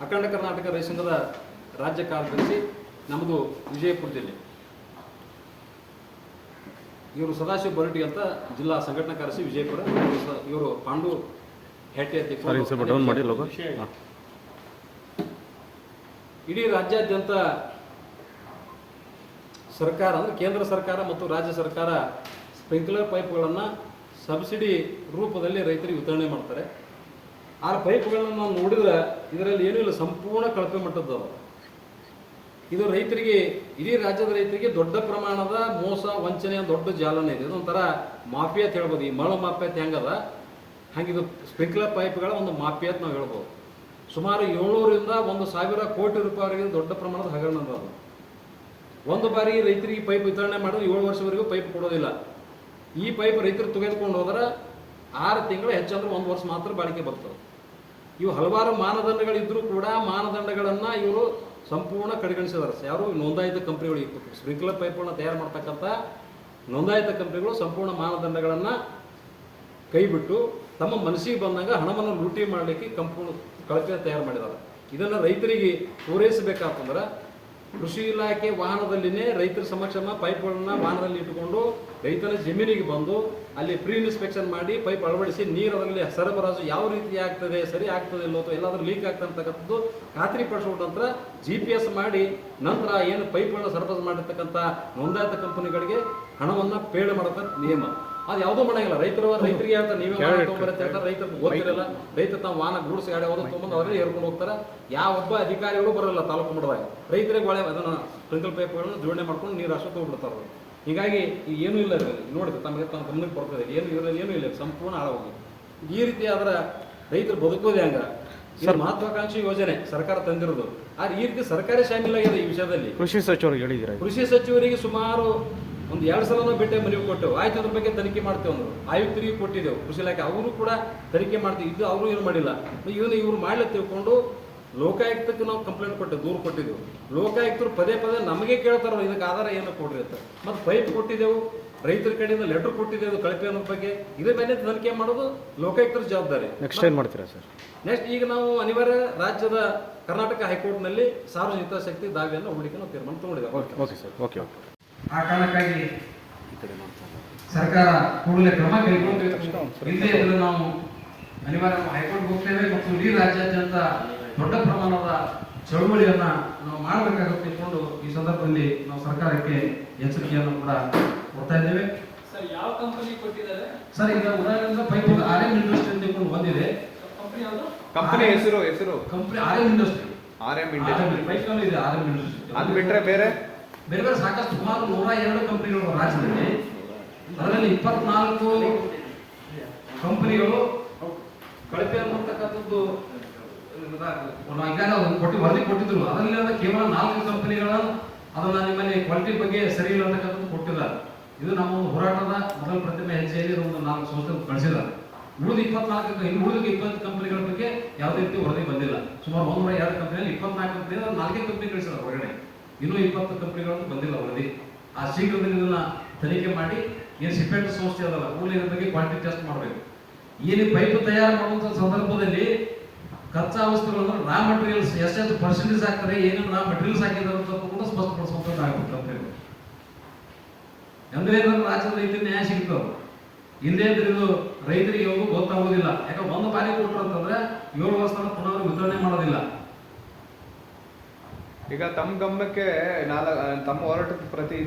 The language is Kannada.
ಅಖಂಡ ಕರ್ನಾಟಕ ರೈತ ಸಂಘದ ರಾಜ್ಯ ಕಾರ್ಯದರ್ಶಿ ನಮ್ಮದು ವಿಜಯಪುರ ಜಿಲ್ಲೆ ಇವರು ಸದಾಶಿವ ಬರಟಿ ಅಂತ ಜಿಲ್ಲಾ ಸಂಘಟನಾ ಕಾರ್ಯದರ್ಶಿ ವಿಜಯಪುರ ಇವರು ಪಾಂಡು ಹೆಟ್ಟೆ ಸ್ವಲ್ಪ ಡೌನ್ ಮಾಡಿ ಲೋಗೋ ಹಾಂ. ಇಡೀ ರಾಜ್ಯಾದ್ಯಂತ ಸರ್ಕಾರ ಅಂದರೆ ಕೇಂದ್ರ ಸರ್ಕಾರ ಮತ್ತು ರಾಜ್ಯ ಸರ್ಕಾರ ಸ್ಪ್ರಿಂಕ್ಲರ್ ಪೈಪ್ಗಳನ್ನು ಸಬ್ಸಿಡಿ ರೂಪದಲ್ಲಿ ರೈತರಿಗೆ ವಿತರಣೆ ಮಾಡ್ತಾರೆ. ಆ ಪೈಪ್ಗಳನ್ನು ನಾವು ನೋಡಿದ್ರೆ ಇದರಲ್ಲಿ ಏನೂ ಇಲ್ಲ, ಸಂಪೂರ್ಣ ಕಳಪೆ ಮಟ್ಟದ್ದು. ಇದು ರೈತರಿಗೆ, ಇಡೀ ರಾಜ್ಯದ ರೈತರಿಗೆ ದೊಡ್ಡ ಪ್ರಮಾಣದ ಮೋಸ, ವಂಚನೆ, ದೊಡ್ಡ ಜಾಲನೆ ಇದೆ. ಇದೊಂಥರ ಮಾಫಿಯಾ ಅಂತ ಹೇಳ್ಬೋದು. ಈ ಮಳ ಮಾಫಿಯಾ ಅಂತ ಹೆಂಗದ? ಹಂಗೆ ಇದು ಸ್ಪ್ರಿಂಕ್ಲರ್ ಪೈಪ್ಗಳ ಒಂದು ಮಾಫಿಯಾ ಅಂತ ನಾವು ಹೇಳ್ಬೋದು. ಸುಮಾರು ಏಳ್ನೂರಿಂದ ಒಂದು ಸಾವಿರ ಕೋಟಿ ರೂಪಾಯಿವರೆಗೆ ದೊಡ್ಡ ಪ್ರಮಾಣದ ಹಗರಣ ಅದು. ಒಂದು ಬಾರಿ ರೈತರಿಗೆ ಪೈಪ್ ವಿತರಣೆ ಮಾಡಿದ್ರೆ ಏಳು ವರ್ಷವರೆಗೂ ಪೈಪ್ ಕೊಡೋದಿಲ್ಲ. ಈ ಪೈಪ್ ರೈತರು ತೆಗೆದುಕೊಂಡು ಹೋದ್ರೆ ಆರು ತಿಂಗಳು ಹೆಚ್ಚಂದ್ರೆ ಒಂದು ವರ್ಷ ಮಾತ್ರ ಬಾಳಿಕೆ ಬರ್ತದೆ. ಇವು ಹಲವಾರು ಮಾನದಂಡಗಳಿದ್ದರೂ ಕೂಡ ಮಾನದಂಡಗಳನ್ನು ಇವರು ಸಂಪೂರ್ಣ ಕಡೆಗಣಿಸಿದ್ದಾರೆ ಯಾರು ನೋಂದಾಯಿತ ಕಂಪ್ನಿಗಳು ಸ್ಪ್ರಿಂಕ್ಲರ್ ಪೈಪ್ಗಳನ್ನ ತಯಾರು ಮಾಡ್ತಕ್ಕಂಥ ನೋಂದಾಯಿತ ಕಂಪ್ನಿಗಳು ಸಂಪೂರ್ಣ ಮಾನದಂಡಗಳನ್ನು ಕೈಬಿಟ್ಟು ತಮ್ಮ ಮನಸ್ಸಿಗೆ ಬಂದಾಗ ಹಣವನ್ನು ಲೂಟಿ ಮಾಡಲಿಕ್ಕೆ ಕಂಪನಿ ಕಳಪೆ ತಯಾರು ಮಾಡಿದ್ದಾರೆ ಇದನ್ನು ರೈತರಿಗೆ ಪೂರೈಸಬೇಕಾತಂದ್ರೆ ಕೃಷಿ ಇಲಾಖೆ ವಾಹನದಲ್ಲಿನೇ ರೈತರ ಸಮಕ್ಷಮ ಪೈಪ್ಗಳನ್ನ ವಾಹನದಲ್ಲಿ ಇಟ್ಟುಕೊಂಡು ರೈತನ ಜಮೀನಿಗೆ ಬಂದು ಅಲ್ಲಿ ಪ್ರೀ ಇನ್ಸ್ಪೆಕ್ಷನ್ ಮಾಡಿ ಪೈಪ್ ಅಳವಡಿಸಿ ನೀರು ಅದರಲ್ಲಿ ಸರಬರಾಜು ಯಾವ ರೀತಿ ಆಗ್ತದೆ, ಸರಿ ಆಗ್ತದೆ ಇಲ್ಲೋ ಅಥವಾ ಎಲ್ಲಾದರೂ ಲೀಕ್ ಆಗ್ತಕ್ಕಂಥದ್ದು ಖಾತ್ರಿ ನಂತರ ಜಿ ಪಿ ಎಸ್ ಮಾಡಿ ನಂತರ ಏನು ಪೈಪ್ಗಳನ್ನ ಸರಬರಾಜು ಮಾಡಿರ್ತಕ್ಕಂಥ ನೋಂದಾಯಿತ ಕಂಪನಿಗಳಿಗೆ ಹಣವನ್ನು ಪೇಡ್ ಮಾಡತಕ್ಕ ನಿಯಮ. ಅದು ಯಾವುದೂ ಮಾಡಂಗಿಲ್ಲ. ರೈತರು ರೈತರಿಗೆ ಅಂತ ನೀವೇ ತಗೊಂಬರ್ರಿ ಅಂತ ರೈತರಿಗೆ ಗೊತ್ತಿರಲ್ಲ. ರೈತ ತಮ್ಮ ವಾಹನ ಗೂಡ್ಸ್ ಗಾಡಿ ಯಾವ್ದು ತೊಗೊಂಡು ಅವರೇ ಏರ್ಕೊಂಡು ಹೋಗ್ತಾರೆ. ಯಾವ ಒಬ್ಬ ಅಧಿಕಾರಿಗಳು ಬರಲ್ಲ ತಾಲೂಕು ಮಟ್ಟದಾಗ. ರೈತರಿಗೆ ಒಳ್ಳೆ ಅದನ್ನ ಸ್ಪ್ರಿಂಕಲ್ ಪೈಪ್ಗಳನ್ನು ಜೋಡಣೆ ಮಾಡ್ಕೊಂಡು ನೀರು ಅಷ್ಟು ತೊಗೊಂಡ್ಬಿಡ್ತಾರೆ ಅವ್ರು. ಹೀಗಾಗಿ ಏನೂ ಇಲ್ಲ ಇದರಲ್ಲಿ. ನೋಡಿದ್ರೆ ತಮಗೆ ತಮ್ಮ ಗಮನಕ್ಕೆ ಬರ್ತದೆ. ಏನು ಇದರಲ್ಲಿ ಏನೂ ಇಲ್ಲ. ಸಂಪೂರ್ಣ ಹಾಳಾಗೋಗಿ ಈ ರೀತಿ ಆದ್ರೆ ರೈತರು ಬದುಕೋದೇ ಹಂಗ? ಸರ್ ಮಹತ್ವಾಕಾಂಕ್ಷಿ ಯೋಜನೆ ಸರ್ಕಾರ ತಂದಿರೋದು. ಆದ್ರೆ ಈ ರೀತಿ ಸರ್ಕಾರಿ ಶಾಮೀಲಾಗಿದೆ ಈ ವಿಷಯದಲ್ಲಿ. ಕೃಷಿ ಸಚಿವರಿಗೆ ಹೇಳಿದ್ರೆ ಕೃಷಿ ಸಚಿವರಿಗೆ ಸುಮಾರು ಒಂದು ಎರಡು ಸಲ ಬಿಟ್ಟೆ ಭೇಟಿ ಮನವಿ ಕೊಟ್ಟೆವು ಆಯ್ತು ಅದ್ರ ಬಗ್ಗೆ ತನಿಖೆ ಮಾಡ್ತೇವೆ ಅಂದ್ರು. ಆಯುಕ್ತರಿಗೆ ಕೊಟ್ಟಿದ್ದೆವು. ಕೃಷಿ ಇಲಾಖೆ ಅವರು ಕೂಡ ತನಿಖೆ ಮಾಡ್ತೀವಿ. ಇದು ಅವರು ಏನು ಮಾಡಿಲ್ಲ. ಇವನು ಇವ್ರು ಮಾಡಲಿ ತಿಳ್ಕೊಂಡು ಲೋಕಾಯುಕ್ತಕ್ಕೆ ನಾವು ಕಂಪ್ಲೇಂಟ್ ಕೊಟ್ಟೆವು ದೂರು ಕೊಟ್ಟಿದ್ದೆವು. ಲೋಕಾಯುಕ್ತರು ಪದೇ ಪದೇ ನಮಗೆ ಕೇಳ್ತಾರೋ ಇದಕ್ಕೆ ಆಧಾರ ಏನು ಕೊಡ್ರಿ ಅಂತ. ಮತ್ತು ಪೈಪ್ ಕೊಟ್ಟಿದ್ದೆವು. ರೈತರ ಕಡೆಯಿಂದ ಲೆಟರ್ ಕೊಟ್ಟಿದ್ದೆವು ಕಳಪೆ ಅನ್ನೋ ಬಗ್ಗೆ. ಇದ್ರ ಮೇಲೆ ತನಿಖೆ ಮಾಡೋದು ಲೋಕಾಯುಕ್ತರ ಜವಾಬ್ದಾರಿ. ನೆಕ್ಸ್ಟ್ ಏನು ಮಾಡ್ತೀರಾ ಸರ್ ನೆಕ್ಸ್ಟ್ ಈಗ ನಾವು ಅನಿವಾರ್ಯ ರಾಜ್ಯದ ಕರ್ನಾಟಕ ಹೈಕೋರ್ಟ್ನಲ್ಲಿ ಸಾರ್ವಜನಿಕ ಹಿತಾಸಕ್ತಿ ದಾವೆಯನ್ನು ಹೂಡಿಕೆ ನಾವು ತೀರ್ಮಾನ ತಗೊಂಡಿದ್ದೇವೆ. Okay okay sir okay okay ಆ ಕಾರಣಕ್ಕಾಗಿ ಸರ್ಕಾರ ಕೂಡಲೇ ಕ್ರಮ ಕೈಗೊಂಡು ಇಲ್ಲದೆ ನಾವು ಅನಿವಾರ್ಯ ಹೈಕೋರ್ಟ್ ಹೋಗ್ತೇವೆ ಮತ್ತು ಇಡೀ ರಾಜ್ಯಾದ್ಯಂತ ದೊಡ್ಡ ಪ್ರಮಾಣದ ಚಳುವಳಿಯನ್ನ ನಾವು ಮಾಡಬೇಕಾಗುತ್ತೆ ಇಟ್ಕೊಂಡು ಈ ಸಂದರ್ಭದಲ್ಲಿ ನಾವು ಸರ್ಕಾರಕ್ಕೆ ಎಚ್ಚರಿಕೆಯನ್ನು ಕೂಡ ಕೊಡ್ತಾ ಇದ್ದೇವೆ. ಸರ್ ಯಾವ ಕಂಪನಿ ಕೊಟ್ಟಿದ್ದಾರೆ? ಸರ್ ಈಗ ಉದಾಹರಣೆ ಪೈಪ್ ಆರ್ ಎಂ ಇಂಡಸ್ಟ್ರಿ ಅಂತ ಇಟ್ಕೊಂಡು ಬಂದಿದೆ. ಕಂಪನಿ ಹೆಸರು ಹೆಸರು. Company R M industry R M industry pipe ಇದೆ ಆರ್ ಎಂ ಇಂಡಸ್ಟ್ರಿ ಅದು ಬಿಟ್ರೆ ಬೇರೆ? ಬೇರೆ ಬೇರೆ ಸಾಕಷ್ಟು ಸುಮಾರು ನೂರ ಎರಡು ಕಂಪನಿಗಳು ರಾಜ್ಯದಲ್ಲಿ. ಅದರಲ್ಲಿ ಇಪ್ಪತ್ನಾಲ್ಕು ಕಂಪನಿಗಳು ಕಳಪೆ ಅನ್ನತಕ್ಕಂಥದ್ದು, ಒಂದು ಕೊಟ್ಟು ವರದಿ ಕೊಟ್ಟಿದ್ರು. ಅದರಲ್ಲಿ ಕೇವಲ ನಾಲ್ಕು ಕಂಪನಿಗಳ ಅದನ್ನ ನಿಮ್ಮಲ್ಲಿ ಕ್ವಾಲಿಟಿ ಬಗ್ಗೆ ಸರಿ ಇಲ್ಲ ಅಂತಕ್ಕಂಥದ್ದು ಕೊಟ್ಟಿಲ್ಲ ಇದು ನಮ್ಮ ಒಂದು ಹೋರಾಟದ ಮೊದಲ ಪ್ರತಿಮೆ ಹೆಜ್ಜೆಯಲ್ಲಿ ಒಂದು ನಾಲ್ಕು ಸಂಸ್ಥೆ ಕಳಿಸಿದ್ದಾರೆ. ಉಳಿದ ಇಪ್ಪತ್ನಾಲ್ಕು ಇನ್ನು ಉಳಿದ ಇಪ್ಪತ್ತು ಕಂಪನಿಗಳ ಬಗ್ಗೆ ಯಾವುದೇ ರೀತಿ ವರದಿ ಬಂದಿಲ್ಲ. ಸುಮಾರು ಒಂದೂರ ಎರಡು ಕಂಪನಿಯಲ್ಲಿ ಇಪ್ಪತ್ನಾಲ್ಕು ಕಂಪನಿ ನಾಲ್ಕೇ ಕಂಪನಿ ಕಳಿಸಿದ್ದಾರೆ ಹೊರಗಡೆ. ಇನ್ನೂ ಇಪ್ಪತ್ತು ಕಂಪನಿಗಳನ್ನು ಬಂದಿಲ್ಲ ವರದಿ. ಆ ಶೀಘ್ರದಲ್ಲಿ ಇದನ್ನ ತನಿಖೆ ಮಾಡಿ ಏನು ಸಿಪೆಂಟ್ ಸಂಸ್ಥೆ ಅದಲ್ಲ ಕೂಲಿನ ಬಗ್ಗೆ ಕ್ವಾಂಟಿಟಿ ಟೆಸ್ಟ್ ಮಾಡಬೇಕು. ಏನು ಪೈಪ್ ತಯಾರು ಮಾಡುವಂಥ ಸಂದರ್ಭದಲ್ಲಿ ಕಚ್ಚಾ ವಸ್ತುಗಳನ್ನು ರಾ ಮೆಟೀರಿಯಲ್ಸ್ ಎಷ್ಟೆಷ್ಟು ಪರ್ಸೆಂಟೇಜ್ ಹಾಕ್ತಾರೆ, ಏನೇನು ರಾ ಮೆಟೀರಿಯಲ್ಸ್ ಹಾಕಿದ್ದಾರೆ ಅಂತ ಕೂಡ ಸ್ಪಷ್ಟಪಡಿಸುವಂಥದ್ದು ಆಗಬೇಕು ಕಂಪನಿಗಳು ಅಂದ್ರೆ ನಮ್ಮ ರಾಜ್ಯದ ರೈತರಿಗೆ ನ್ಯಾಯ ಸಿಗ್ತಾವ ಹಿಂದೆ ಇದು ರೈತರಿಗೆ ಯಾವುದು ಗೊತ್ತಾಗೋದಿಲ್ಲ. ಯಾಕಂದ್ರೆ ಒಂದು ಬಾರಿ ಕೊಟ್ಟರು ಅಂತಂದ್ರೆ ಏಳು ವರ್ಷ ಪುನರ್ ಪುನಃ ವಿತರಣೆ ಮಾಡೋದಿಲ್ಲ. ಈಗ ತಮ್ಮ ಗಮ್ಮಕ್ಕೆ ನಾಲ್ಕು ತಮ್ಮ ಹೋರಾಟದ ಪ್ರತಿ